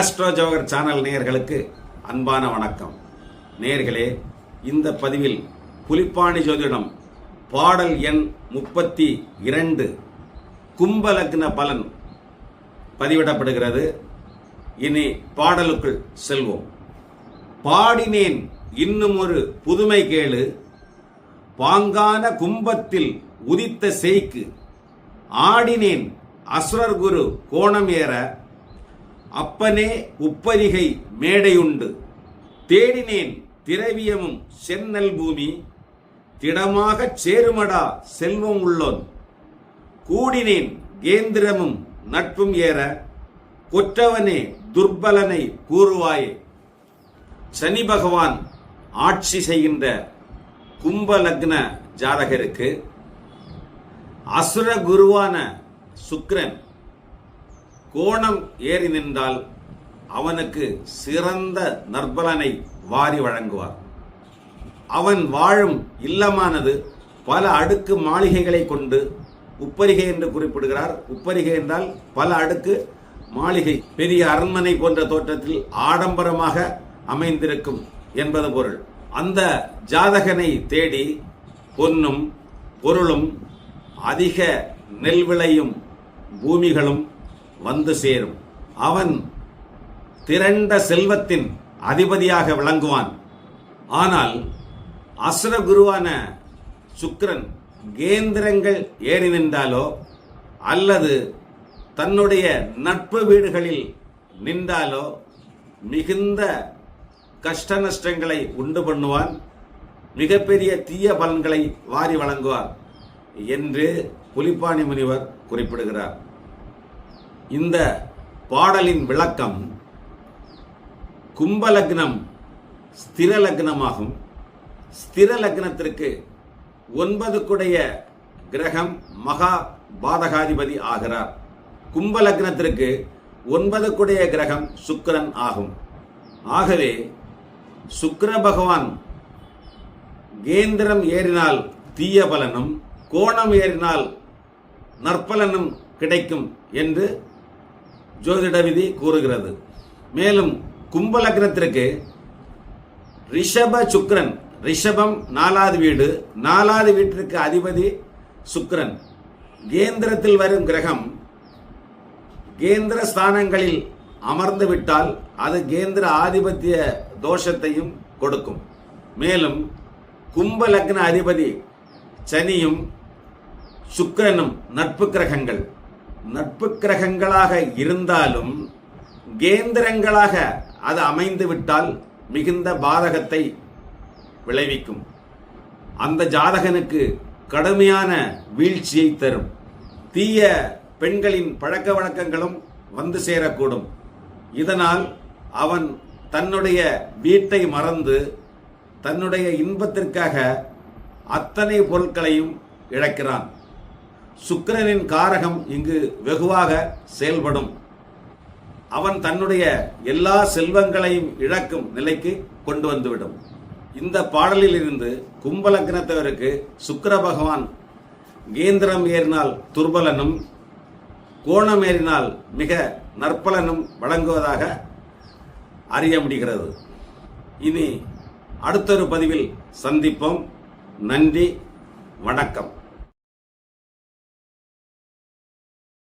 Astro Johar channel நேயர்களுக்கு அன்பான வணக்கம். நேர்களே இந்த பதிவில் புலிப்பாணி ஜோதிடம் பாடல் எண் முப்பத்தி இரண்டு கும்பலக்ன பலன் பதிவிடப்படுகிறது. இனி பாடலுக்குள் செல்வோம். பாடினேன் இன்னும் ஒரு புதுமை கேளு பாங்கான கும்பத்தில் உதித்த செய்க்கு ஆடினேன் அசுரர் குரு கோணம் ஏற அப்பனே உப்பரிகை மேடையுண்டு. தேடினேன் திரவியமும் சென்னல் பூமி திடமாகச் சேருமடா செல்வம் உள்ளோன். கூடினேன் கேந்திரமும் நட்பும் ஏற கொற்றவனே துர்பலனை கூறுவாயே. சனி பகவான் ஆட்சி செய்கின்ற கும்பலக்ன ஜாதகருக்கு அசுர குருவான சுக்ரன் கோணம் ஏறி நின்றால் அவனுக்கு சிறந்த நற்பலனை வாரி வழங்குவார். அவன் வாழும் இல்லமானது பல அடுக்கு மாளிகைகளை கொண்டு உப்பரிகை என்று குறிப்பிடுகிறார். உப்பரிகை என்றால் பல அடுக்கு மாளிகை. பெரிய அரண்மனை போன்ற தோற்றத்தில் ஆடம்பரமாக அமைந்திருக்கும் என்பது பொருள். அந்த ஜாதகனை தேடி பொன்னும் பொருளும் அதிக நெல் விளையும் பூமிகளும் வந்து சேரும். அவன் திரண்ட செல்வத்தின் அதிபதியாக விளங்குவான். ஆனால் அசுர குருவான சுக்கிரன் கேந்திரங்கள் ஏறி நின்றாலோ அல்லது தன்னுடைய நட்பு வீடுகளில் நின்றாலோ மிகுந்த கஷ்ட நஷ்டங்களை உண்டு பண்ணுவான். மிகப்பெரிய தீய பலன்களை வாரி வழங்குவார் என்று புலிப்பாணி முனிவர் குறிப்பிடுகிறார். இந்த பாடலின் விளக்கம் கும்பலக்னம் ஸ்திர லக்னமாகும். ஸ்திர லக்னத்திற்கு ஒன்பதுக்குடைய கிரகம் மகா பாதகாதிபதி ஆகிறார். கும்ப லக்னத்திற்கு ஒன்பதுக்குடைய கிரகம் சுக்கிரன் ஆகும். ஆகவே சுக்கர பகவான் கேந்திரம் ஏறினால் தீய பலனும் கோணம் ஏறினால் நற்பலனும் கிடைக்கும் என்று ஜோதிட விதி கூறுகிறது. மேலும் கும்ப லக்னத்திற்கு ரிஷப சுக்ரன் ரிஷபம் நாலாவது வீடு நாலாவது வீட்டிற்கு அதிபதி சுக்ரன். கேந்திரத்தில் வரும் கிரகம் கேந்திர ஸ்தானங்களில் அமர்ந்து விட்டால் அது கேந்திர ஆதிபத்திய தோஷத்தையும் கொடுக்கும். மேலும் கும்ப லக்ன அதிபதி சனியும் சுக்கிரனும் நட்பு கிரகங்கள். நட்பு கிரகங்களாக இருந்தாலும் கேந்திரங்களாக அது அமைந்து விட்டால் மிகுந்த பாதகத்தை விளைவிக்கும். அந்த ஜாதகனுக்கு கடுமையான வீழ்ச்சியை தரும். தீய பெண்களின் பழக்க வழக்கங்களும் வந்து சேரக்கூடும். இதனால் அவன் தன்னுடைய வீட்டை மறந்து தன்னுடைய இன்பத்திற்காக அத்தனை பொருட்களையும் இழக்கிறான். சுக்கிரனின் காரகம் இங்கு வெகுவாக செயல்படும். அவன் தன்னுடைய எல்லா செல்வங்களையும் இழக்கும் நிலைக்கு கொண்டு வந்துவிடும். இந்த பாடலில் இருந்து கும்பலக்னத்தவருக்கு சுக்கர பகவான் கேந்திரம் ஏறினால் துர்பலனும் கோணம் ஏறினால் மிக நற்பலனும் வழங்குவதாக அறிய முடிகிறது. இனி அடுத்தொரு பதிவில் சந்திப்போம். நன்றி வணக்கம்.